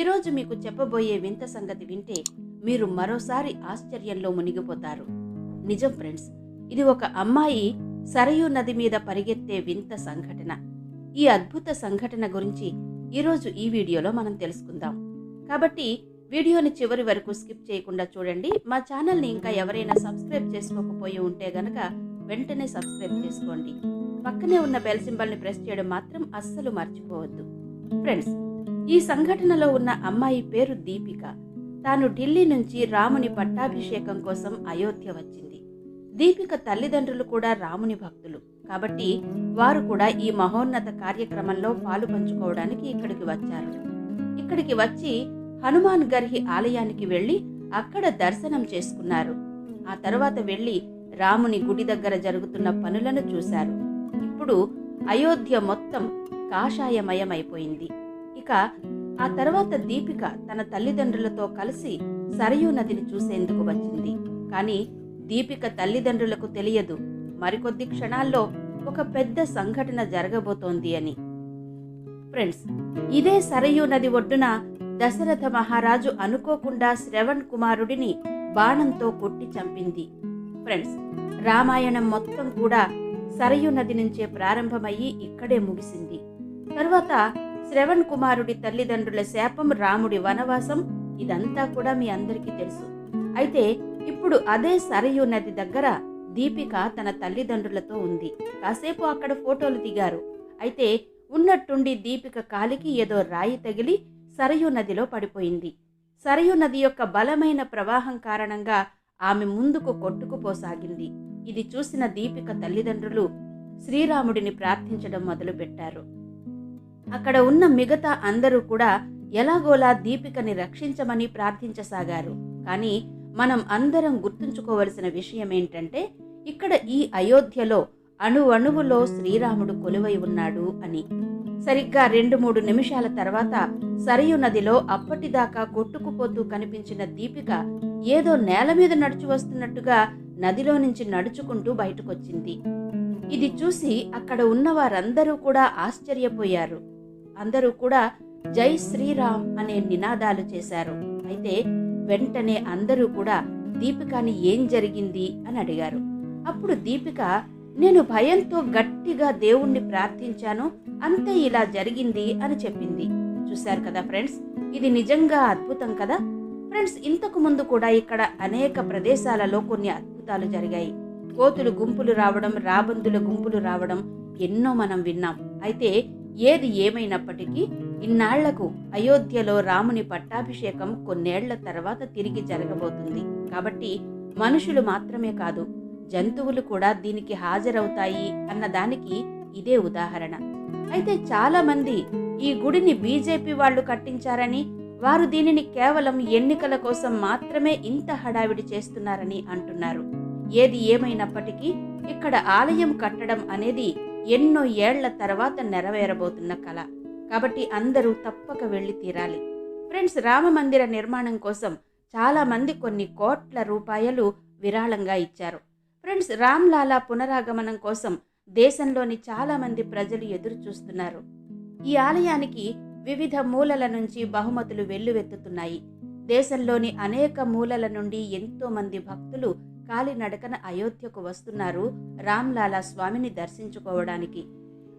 ఈరోజు మీకు చెప్పబోయే వింత సంగతి వింటే మీరు మరోసారి ఆశ్చర్యంలో మునిగిపోతారు. నిజం ఫ్రెండ్స్ ఇది ఒక అమ్మాయి సరయూ నది మీద పరిగెత్తే వింత సంఘటన. ఈ అద్భుత సంఘటన గురించి ఈరోజు ఈ వీడియోలో మనం తెలుసుకుందాం. కాబట్టి వీడియోని చివరి వరకు స్కిప్ చేయకుండా చూడండి. మా ఛానల్ని ఇంకా ఎవరైనా సబ్స్క్రైబ్ చేసుకోకపోయి ఉంటే గనక వెంటనే సబ్స్క్రైబ్ చేసుకోండి. పక్కనే ఉన్న బెల్ సింబల్ని ప్రెస్ చేయడం మాత్రం అస్సలు మర్చిపోవద్దు. ఫ్రెండ్స్ ఈ సంఘటనలో ఉన్న అమ్మాయి పేరు దీపిక. తాను ఢిల్లీ నుంచి రాముని పట్టాభిషేకం కోసం అయోధ్య వచ్చింది. దీపిక తల్లిదండ్రులు కూడా రాముని భక్తులు. కాబట్టి వారు కూడా ఈ మహోన్నత కార్యక్రమంలో పాలు పంచుకోవడానికి ఇక్కడికి వచ్చారు. ఇక్కడికి వచ్చి హనుమాన్ గర్హి ఆలయానికి వెళ్ళి అక్కడ దర్శనం చేసుకున్నారు. ఆ తర్వాత వెళ్ళి రాముని గుడి దగ్గర జరుగుతున్న పనులను చూశారు. ఇప్పుడు అయోధ్య మొత్తం కాషాయమయమైపోయింది. ఇక ఆ తర్వాత దీపిక తన తల్లిదండ్రులతో కలిసి సరయూ నదిని చూసేందుకు వచ్చింది. కానీ దీపిక తల్లిదండ్రులకు తెలియదు. మరికొద్ది క్షణాల్లో ఒక పెద్ద సంఘటన జరగబోతోంది అని. ఫ్రెండ్స్ ఇదే సరయూ నది ఒడ్డున దశరథ మహారాజు అనుకోకుండా శ్రవణ్ కుమారుడిని బాణంతో కొట్టి చంపింది. ఫ్రెండ్స్ రామాయణం మొత్తం కూడా సరయూ నది నుంచే ప్రారంభమయ్యి ఇక్కడే ముగిసింది. తర్వాత శ్రవణ్ కుమారుడి తల్లిదండ్రుల శాపం రాముడి వనవాసం ఇదంతా కూడా మీ అందరికీ తెలుసు. అయితే ఇప్పుడు అదే సరయూ నది దగ్గర దీపిక తన తల్లిదండ్రులతో ఉంది. కాసేపు అక్కడ ఫోటోలు దిగారు. అయితే ఉన్నట్టుండి దీపిక కాలికి ఏదో రాయి తగిలి సరయూ నదిలో పడిపోయింది. సరయూ నది యొక్క బలమైన ప్రవాహం కారణంగా ఆమె ముందుకు కొట్టుకుపోసాగింది. ఇది చూసిన దీపిక తల్లిదండ్రులు శ్రీరాముడిని ప్రార్థించడం మొదలుపెట్టారు. అక్కడ ఉన్న మిగతా అందరూ కూడా ఎలాగోలా దీపికని రక్షించమని ప్రార్థించసాగారు. కానీ మనం అందరం గుర్తుంచుకోవలసిన విషయం ఏంటంటే ఇక్కడ ఈ అయోధ్యలో అణువణువులో శ్రీరాముడు కొలువై ఉన్నాడు అని. సరిగ్గా రెండు మూడు నిమిషాల తర్వాత సరయు నదిలో అప్పటిదాకా కొట్టుకుపోతూ కనిపించిన దీపిక ఏదో నేల మీద నడుచు వస్తున్నట్టుగా నదిలో నుంచి నడుచుకుంటూ బయటకొచ్చింది. ఇది చూసి అక్కడ ఉన్న వారందరూ కూడా ఆశ్చర్యపోయారు. అందరూ కూడా జై శ్రీరామ్ అనే నినాదాలు చేశారు. అయితే వెంటనే అందరూ కూడా దీపికని ఏం జరిగింది అని అడిగారు. అప్పుడు దీపిక నేను భయంతో గట్టిగా దేవుణ్ణి ప్రార్థించాను అంతే ఇలా జరిగింది అని చెప్పింది. చూశారు కదా ఫ్రెండ్స్ ఇది నిజంగా అద్భుతం కదా? ఫ్రెండ్స్ ఇంతకు ముందు కూడా ఇక్కడ అనేక ప్రదేశాలలో కొన్ని అద్భుతాలు జరిగాయి. కోతులు గుంపులు రావడం రాబందుల గుంపులు రావడం ఎన్నో మనం విన్నాం. అయితే ఏది ఏమైనప్పటికీ ఇన్నాళ్ళకు అయోధ్యలో రాముని పట్టాభిషేకం కొన్నేళ్ళ తర్వాత తిరిగి జరగబోతుంది. కాబట్టి మనుషులు మాత్రమే కాదు జంతువులు కూడా దీనికి హాజరవుతాయి అన్నదానికి ఇదే ఉదాహరణ. అయితే చాలా మంది ఈ గుడిని బీజేపీ వాళ్ళు కట్టించారని వారు దీనిని కేవలం ఎన్నికల కోసం మాత్రమే ఇంత హడావిడి చేస్తున్నారని అంటున్నారు. ఏది ఏమైనప్పటికీ ఇక్కడ ఆలయం కట్టడం అనేది ఎన్నో ఏళ్ళ తర్వాత నెరవేరబోతున్న కళ కాబట్టి అందరూ తప్పక వెళ్ళి తీరాలి. ఫ్రెండ్స్ రామ మందిర నిర్మాణం కోసం చాలామంది కొన్ని కోట్ల రూపాయలు విరాళంగా ఇచ్చారు. ఫ్రెండ్స్ రామ్లాలా పునరాగమనం కోసం దేశంలోని చాలామంది ప్రజలు ఎదురు చూస్తున్నారు ఈ ఆలయానికి వివిధ మూలల నుంచి బహుమతులు వెల్లువెత్తుతున్నాయి. దేశంలోని అనేక మూలల నుండి ఎంతోమంది భక్తులు కాలినడకన అయోధ్యకు వస్తున్నారు రామ్లాలా స్వామిని దర్శించుకోవడానికి.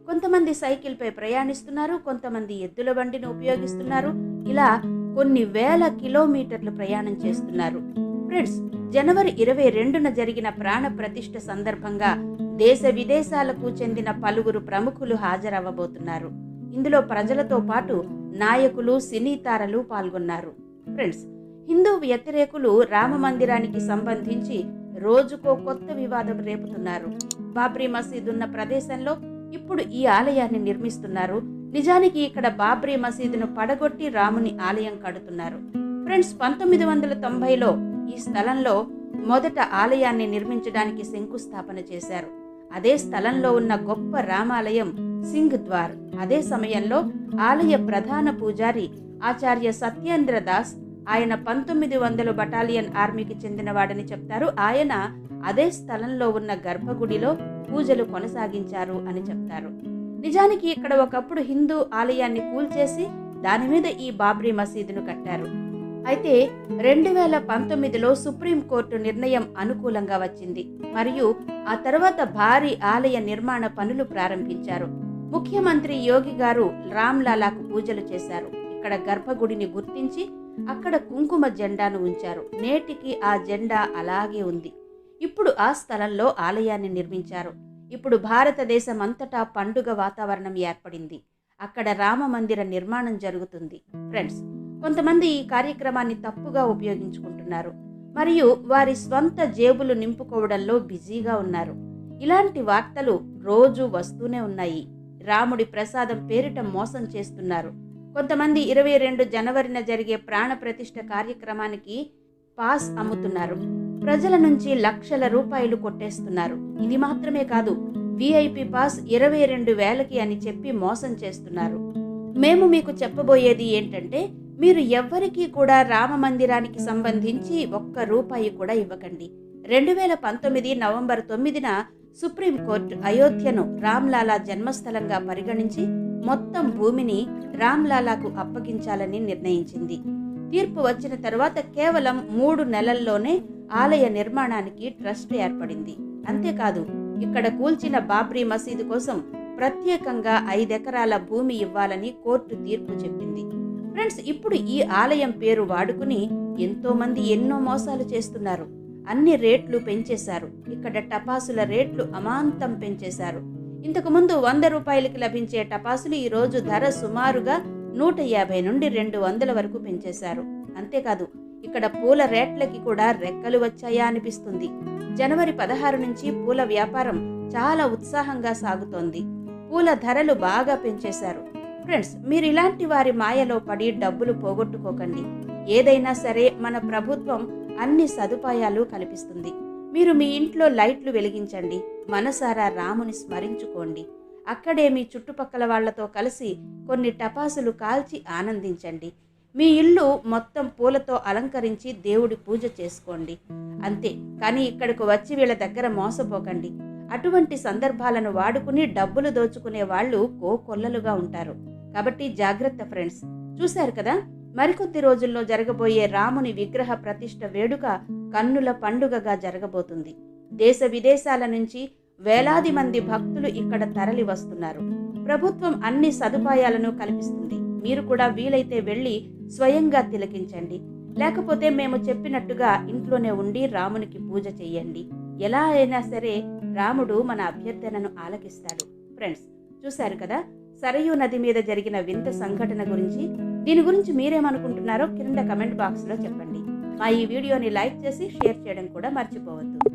కొంతమంది సైకిల్పై ప్రయాణిస్తున్నారు కొంతమంది ఎద్దుల బండిని ఉపయోగిస్తున్నారు. ఇలా కొన్ని వేల కిలోమీటర్లు ప్రయాణం చేస్తున్నారు. ఫ్రెండ్స్ జనవరి ఇరవై రెండున జరిగిన ప్రాణ ప్రతిష్ఠ సందర్భంగా దేశ విదేశాలకు చెందిన పలువురు ప్రముఖులు హాజరవ్వబోతున్నారు. ఇందులో ప్రజలతో పాటు నాయకులు సినీ తారలు పాల్గొన్నారు. ఫ్రెండ్స్ హిందూ వ్యతిరేకులు రామ మందిరానికి సంబంధించి రోజుకో కొత్త వివాదం రేపుతున్నారు. బాబ్రీ మసీద్ ఉన్న ప్రదేశంలో ఇప్పుడు ఈ ఆలయాన్ని నిర్మిస్తున్నారు. నిజానికి ఇక్కడ బాబ్రీ మసీదును పడగొట్టి రాముని ఆలయం కడుతున్నారు. ఫ్రెండ్స్ పంతొమ్మిది వందల తొంభైలో ఈ స్థలంలో మొదట ఆలయాన్ని నిర్మించడానికి శంకుస్థాపన చేశారు. అదే స్థలంలో ఉన్న గొప్ప రామాలయం సింగ్ ద్వార్. అదే సమయంలో ఆలయ ప్రధాన పూజారి ఆచార్య సత్యేంద్ర దాస్ ఆయన పంతొమ్మిది వందల బటాలియన్ ఆర్మీకి చెందినవాడని చెప్తారు. ఆయన అదే స్థలంలో ఉన్న గర్భగుడిలో పూజలు కొనసాగించారు అని చెప్తారు. నిజానికి ఇక్కడ ఒకప్పుడు హిందూ ఆలయాన్ని కూల్చేసి దాని మీద ఈ బాబ్రీ మసీదును కట్టారు. అయితే రెండు వేల పంతొమ్మిదిలో సుప్రీంకోర్టు నిర్ణయం అనుకూలంగా వచ్చింది. మరియు ఆ తర్వాత భారీ ఆలయ నిర్మాణ పనులు ప్రారంభించారు. ముఖ్యమంత్రి యోగి గారు రామ్లాలాకు పూజలు చేశారు. ఇక్కడ గర్భగుడిని గుర్తించి అక్కడ కుంకుమ జెండాను ఉంచారు. నేటికి ఆ జెండా అలాగే ఉంది. ఇప్పుడు ఆ స్థలంలో ఆలయాన్ని నిర్మించారు. ఇప్పుడు భారతదేశం అంతటా పండుగ వాతావరణం ఏర్పడింది. అక్కడ రామ మందిర నిర్మాణం జరుగుతుంది. ఫ్రెండ్స్ కొంతమంది ఈ కార్యక్రమాన్ని తప్పుగా ఉపయోగించుకుంటున్నారు. మరియు వారి స్వంత జేబులు నింపుకోవడంలో బిజీగా ఉన్నారు. ఇలాంటి వార్తలు రోజు వస్తూనే ఉన్నాయి. రాముడి ప్రసాదం పేరిట మోసం చేస్తున్నారు. కొంతమంది ఇరవై రెండు జనవరిన జరిగే ప్రాణప్రతిష్ఠ కార్యక్రమానికి పాస్ అమ్ముతున్నారు. ప్రజల నుంచి లక్షల రూపాయలు కొట్టేస్తున్నారు. ఇది మాత్రమే కాదు విఐపి పాస్ ఇరవై రెండు వేలకి అని చెప్పి మోసం చేస్తున్నారు. మేము మీకు చెప్పబోయేది ఏంటంటే మీరు ఎవ్వరికీ కూడా రామ మందిరానికి సంబంధించి ఒక్క రూపాయి కూడా ఇవ్వకండి. రెండు వేల పంతొమ్మిది నవంబర్ తొమ్మిదిన సుప్రీంకోర్టు అయోధ్యను రామ్లాలా జన్మస్థలంగా పరిగణించి మొత్తం భూమిని రామ్లాలాకు అప్పగించాలని నిర్ణయించింది. తీర్పు వచ్చిన తర్వాత కేవలం మూడు నెలల్లోనే ఆలయ నిర్మాణానికి ట్రస్ట్ ఏర్పడింది. అంతేకాదు ఇక్కడ కూల్చిన బాబ్రీ మసీదు కోసం ప్రత్యేకంగా ఐదెకరాల భూమి ఇవ్వాలని కోర్టు తీర్పు చెప్పింది. ఫ్రెండ్స్ ఇప్పుడు ఈ ఆలయం పేరు వాడుకుని ఎంతో మంది ఎన్నో మోసాలు చేస్తున్నారు. అన్ని రేట్లు పెంచేశారు. ఇక్కడ టపాసుల రేట్లు అమాంతం పెంచేశారు. ఇంతకుముందు వంద రూపాయలకి లభించే టపాసులు ఈరోజు ధర సుమారుగా నూట యాభై నుండి రెండు వందల వరకు పెంచేశారు. అంతేకాదు ఇక్కడ పూల రేట్లకి కూడా రెక్కలు వచ్చాయా అనిపిస్తుంది. జనవరి పదహారు నుంచి పూల వ్యాపారం చాలా ఉత్సాహంగా సాగుతోంది. పూల ధరలు బాగా పెంచేశారు. ఫ్రెండ్స్ మీరు ఇలాంటి వారి మాయలో పడి డబ్బులు పోగొట్టుకోకండి. ఏదైనా సరే మన ప్రభుత్వం అన్ని సదుపాయాలు కల్పిస్తుంది. మీరు మీ ఇంట్లో లైట్లు వెలిగించండి. మనసారా రాముని స్మరించుకోండి. అక్కడే మీ చుట్టుపక్కల వాళ్ళతో కలిసి కొన్ని టపాసులు కాల్చి ఆనందించండి. మీ ఇల్లు మొత్తం పూలతో అలంకరించి దేవుడి పూజ చేసుకోండి. అంతే కానీ ఇక్కడకు వచ్చి వీళ్ళ దగ్గర మోసపోకండి. అటువంటి సందర్భాలను వాడుకుని డబ్బులు దోచుకునే వాళ్ళు కోకొల్లలుగా ఉంటారు. కాబట్టి జాగ్రత్త ఫ్రెండ్స్. చూశారు కదా? మరికొద్ది రోజుల్లో జరగబోయే రాముని విగ్రహ ప్రతిష్ఠ వేడుక కన్నుల పండుగగా జరగబోతుంది. దేశ విదేశాల నుంచి వేలాది మంది భక్తులు ఇక్కడ తరలి వస్తున్నారు. ప్రభుత్వం అన్ని సదుపాయాలను కల్పిస్తుంది. మీరు కూడా వీలైతే వెళ్ళి స్వయంగా తిలకించండి. లేకపోతే మేము చెప్పినట్టుగా ఇంట్లోనే ఉండి రామునికి పూజ చేయండి ఎలా అయినా సరే రాముడు మన అభ్యర్థనను ఆలకిస్తాడు. ఫ్రెండ్స్ చూశారు కదా? సరయూ నది మీద జరిగిన వింత సంఘటన గురించి. దీని గురించి మీరేమనుకుంటున్నారో కింద కమెంట్ బాక్స్లో చెప్పండి. మా ఈ వీడియోని లైక్ చేసి షేర్ చేయడం కూడా మర్చిపోవద్దు.